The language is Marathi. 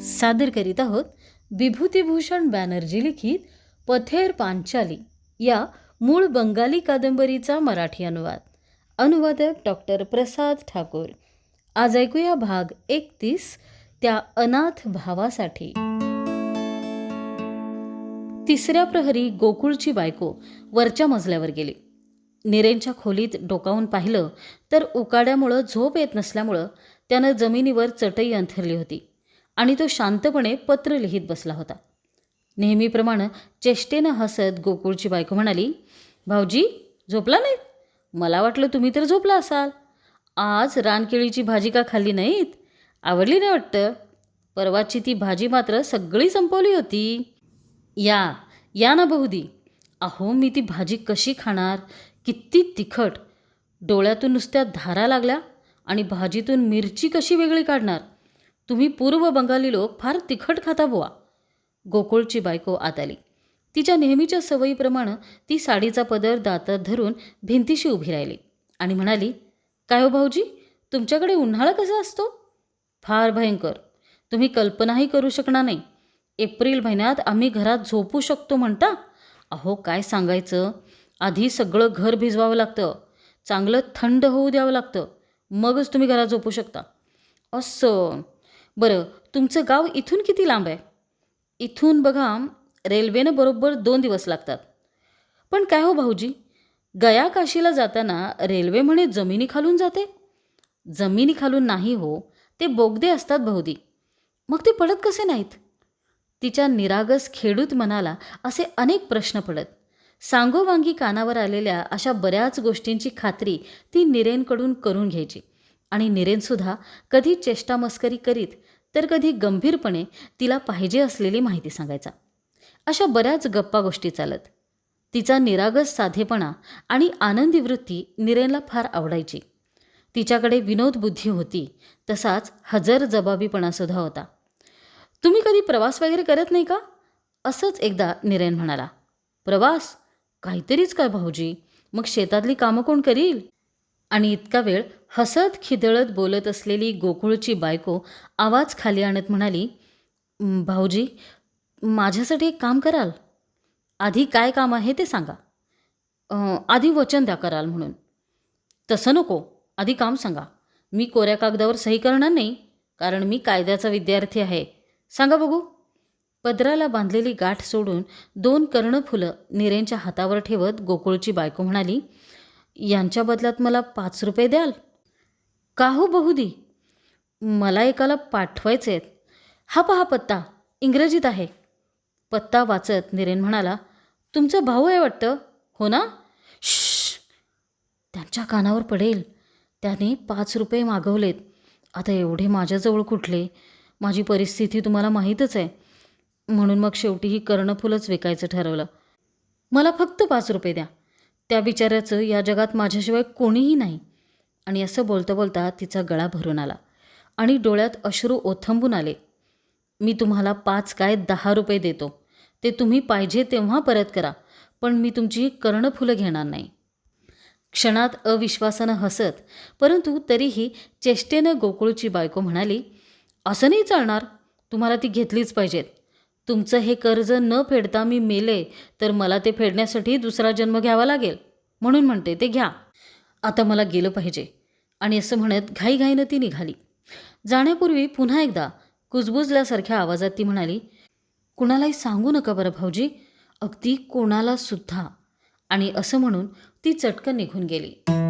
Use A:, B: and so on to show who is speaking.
A: सादर करीत आहोत विभूतिभूषण बॅनर्जी लिखित पथेर पांचाली या मूळ बंगाली कादंबरीचा मराठी अनुवाद. अनुवादक डॉक्टर प्रसाद ठाकूर. आज ऐकूया भाग एकतीस त्या अनाथ भावासाठी. तिसऱ्या प्रहरी गोकुळची बायको वरच्या मजल्यावर गेली. निरेंच्या खोलीत डोकावून पाहिलं तर उकाड्यामुळं झोप येत नसल्यामुळं त्यानं जमिनीवर चटई अंथरली होती आणि तो शांतपणे पत्र लिहित बसला होता. नेहमीप्रमाणे चेष्टेनं हसत गोकुळची बायको म्हणाली भाऊजी झोपला नाहीत? मला वाटलं तुम्ही तर झोपला असाल. आज रानकेळीची भाजी का खाल्ली नाहीत? आवडली नाही वाटतं? परवाची ती भाजी मात्र सगळी संपवली होती. या या ना बहुदी अहो मी ती भाजी कशी खाणार? किती तिखट. डोळ्यातून नुसत्या धारा लागल्या आणि भाजीतून मिरची कशी वेगळी काढणार. तुम्ही पूर्व बंगाली लोक फार तिखट खाता बुवा. गोकुळची बायको आत आली. तिच्या नेहमीच्या सवयीप्रमाणे ती साडीचा पदर दातात धरून भिंतीशी उभी राहिली आणि म्हणाली काय हो भाऊजी तुमच्याकडे उन्हाळा कसा असतो? फार भयंकर. तुम्ही कल्पनाही करू शकणार नाही. एप्रिल महिन्यात आम्ही घरात झोपू शकतो म्हणता. अहो काय सांगायचं? आधी सगळं घर भिजवावं लागतं. चांगलं थंड होऊ द्यावं लागतं. मगच तुम्ही घरात झोपू शकता. असं. बरं तुमचं गाव इथून किती लांब आहे? इथून बघा रेल्वेनं बरोबर दोन दिवस लागतात. पण काय हो भाऊजी? गया काशीला जाताना रेल्वे म्हणे जमिनी खालून जाते? जमिनी खालून नाही हो ते बोगदे असतात बहुदी मग ते पडत कसे नाहीत? तिच्या निरागस खेडूत मनाला असे अनेक प्रश्न पडत. सांगोवांगी कानावर आलेल्या अशा बऱ्याच गोष्टींची खात्री ती निरेनकडून करून घ्यायची. आणि निरेनसुद्धा कधी चेष्टामस्करी करीत तर कधी गंभीरपणे तिला पाहिजे असलेली माहिती सांगायचा. अशा बऱ्याच गप्पा गोष्टी चालत. तिचा निरागस साधेपणा आणि आनंदी वृत्ती निरेनला फार आवडायची. तिच्याकडे विनोदबुद्धी होती तसाच हजर जबाबीपणासुद्धा होता. तुम्ही कधी प्रवास वगैरे करत नाही का? असंच एकदा निरेन म्हणाला. प्रवास? काहीतरीच काय भाऊजी? मग शेतातली कामं कोण करील? आणि इतका वेळ हसत खिदळत बोलत असलेली गोकुळची बायको आवाज खाली आणत म्हणाली भाऊजी माझ्यासाठी एक काम कराल. आधी काय काम आहे ते सांगा. आधी वचन द्या कराल म्हणून. तसं नको. आधी काम सांगा. मी कोऱ्या कागदावर सही करणार नाही. कारण मी कायद्याचा विद्यार्थी आहे. सांगा बघू. पदराला बांधलेली गाठ सोडून दोन कर्णफुलं निरेंच्या हातावर ठेवत गोकुळची बायको म्हणाली यांच्या बदल्यात मला पाच रुपये द्याल? का हो बहुदी? मला एकाला पाठवायचे आहेत हा पहा पत्ता इंग्रजीत आहे. पत्ता वाचत निरेन म्हणाला तुमचा भाऊ आहे वाटतं? हो ना? श्श त्यांच्या कानावर पडेल. त्याने पाच रुपये मागवलेत. आता एवढे माझ्याजवळ कुठले? माझी परिस्थिती तुम्हाला माहीतच आहे. म्हणून मग शेवटी ही कर्णफुलच विकायचं ठरवलं. मला फक्त पाच रुपये द्या. त्या बिचाऱ्याचं या जगात माझ्याशिवाय कोणीही नाही. आणि असं बोलता बोलता तिचा गळा भरून आला. आणि डोळ्यात अश्रू ओथंबून आले. मी तुम्हाला पाच काय दहा रुपये देतो. ते तुम्ही पाहिजे तेव्हा परत करा. पण मी तुमची कर्णफुलं घेणार नाही. क्षणात अविश्वासानं हसत परंतु तरीही चेष्टेनं गोकुळची बायको म्हणाली असं नाही चालणार. तुम्हाला ती घेतलीच पाहिजेत. तुमचं हे कर्ज न फेडता मी मेले तर मला ते फेडण्यासाठी दुसरा जन्म घ्यावा लागेल. म्हणून म्हणते ते घ्या. आता मला गेलं पाहिजे. आणि असं म्हणत घाईघाईनं ती निघाली. जाण्यापूर्वी पुन्हा एकदा कुजबुजल्यासारख्या आवाजात ती म्हणाली कुणालाही सांगू नका बरं भाऊजी. अगदी कोणाला सुद्धा आणि असं म्हणून ती चटकन निघून गेली.